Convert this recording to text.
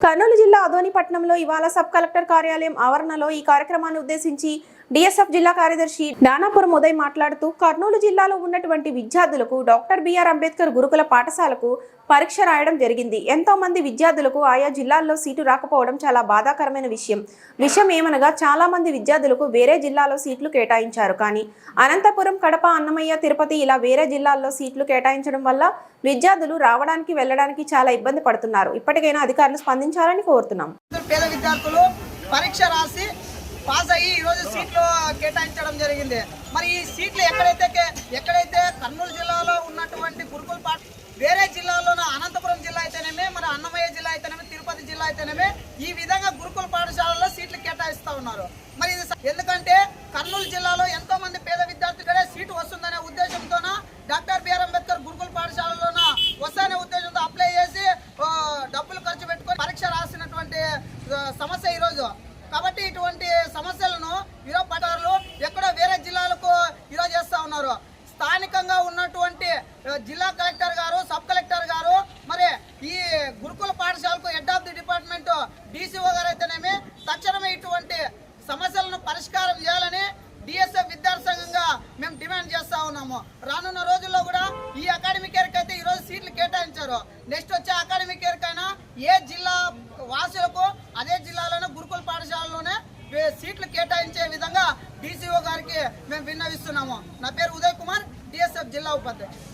కర్నూలు జిల్లా అదోనిపట్నంలో ఇవాళ sub collector కార్యాలయం ఆవరణలో ఈ కార్యక్రమాన్ని ఉద్దేశించి డిఎస్ఎఫ్ జిల్లా కార్యదర్శి దానాపురం ఉదయ్ మాట్లాడుతూ కర్నూలు జిల్లాలో ఉన్నటువంటి విద్యార్థులకు డాక్టర్ బిఆర్ అంబేద్కర్ గురుకుల పాఠశాలకు పరీక్ష రాయడం జరిగింది. ఎంతో మంది విద్యార్థులకు ఆయా జిల్లాల్లో సీటు రాకపోవడం చాలా బాధాకరమైన విషయం. విషయం ఏమనగా చాలా మంది విద్యార్థులకు వేరే జిల్లాలో సీట్లు కేటాయించారు. కానీ అనంతపురం కడప అన్నమయ్య తిరుపతి ఇలా వేరే జిల్లాల్లో సీట్లు కేటాయించడం వల్ల విద్యార్థులు రావడానికి వెళ్ళడానికి చాలా ఇబ్బంది పడుతున్నారు. ఇప్పటికైనా అధికారులు స్పందించాలని కోరుతున్నాం. పేద విద్యార్థులు పరీక్ష రాసి పాస్ అయ్యి ఈరోజు సీట్లు కేటాయించడం జరిగింది. మరి ఈ సీట్లు ఎక్కడైతే ఎక్కడైతే కర్నూలు జిల్లాలో ఉన్నటువంటి గురుకుల పాఠ వేరే జిల్లాలోన అనంతపురం జిల్లా అయితేనేమే మరి అన్నమయ్య జిల్లా అయితేనేమి తిరుపతి జిల్లా అయితేనేమి ఈ విధంగా గురుకుల పాఠశాలలో సీట్లు కేటాయిస్తా ఉన్నారు. మరి ఇది స- ఎందుకంటే కర్నూలు జిల్లాలో ఎంతో మంది పేద విద్యార్థులే సీటు వస్తుందనే ఉద్దేశంతోన డాక్టర్ బిఆర్ అంబేద్కర్ గురుకుల పాఠశాలలోన వస్తానే ఉద్దేశంతో అప్లై చేసి ఆ, డబ్బులు ఖర్చు పెట్టుకొని పరీక్ష రాసినటువంటి ఆ, సమస్య ఈరోజు కాబట్టి ఇటువంటి సమస్యలను ఈరోజు పటారులు ఎక్కడో వేరే జిల్లాలకు ఈరోజు చేస్తూ ఉన్నారు స్థానికంగా ఉన్నటువంటి ఆ, జిల్లా కలెక్టర్ గారు సబ్ కలెక్టర్ గారు మరి ఈ గురుకుల పాఠశాలకు head of the department DCO గారు అయితేనేమి తక్షణమే ఇటువంటి సమస్యలను పరిష్కారం చేయాలని డిఎస్ఎఫ్ విద్యార్థి సంఘంగా మేము డిమాండ్ చేస్తా ఉన్నాము. రానున్న రోజుల్లో కూడా ఈ అకాడమిక్ ఇయర్ అయితే ఈ రోజు సీట్లు కేటాయించారు. నెక్స్ట్ వచ్చే అకాడమిక్ ఇయర్ కైనా ఏ జిల్లా వాసులకు అదే జిల్లాలోనే గురుకుల పాఠశాలలోనే సీట్లు కేటాయించే విధంగా డీసీఓ గారికి మేము విన్నవిస్తున్నాము. నా పేరు ఉదయ్ కుమార్ డిఎస్ఎఫ్ జిల్లా ఉపాధ్యాయుడు